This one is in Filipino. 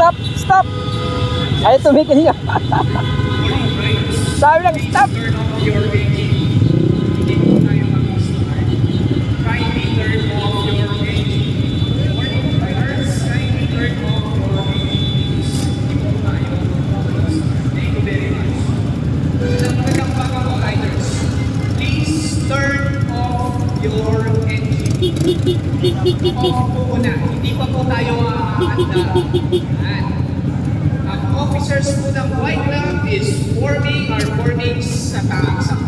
stop, stop. Ay, tumigil niya. Sabi lang, stop! Hindi pa po tayo aanda. Officers po ng White Club is forming our forming sa taas.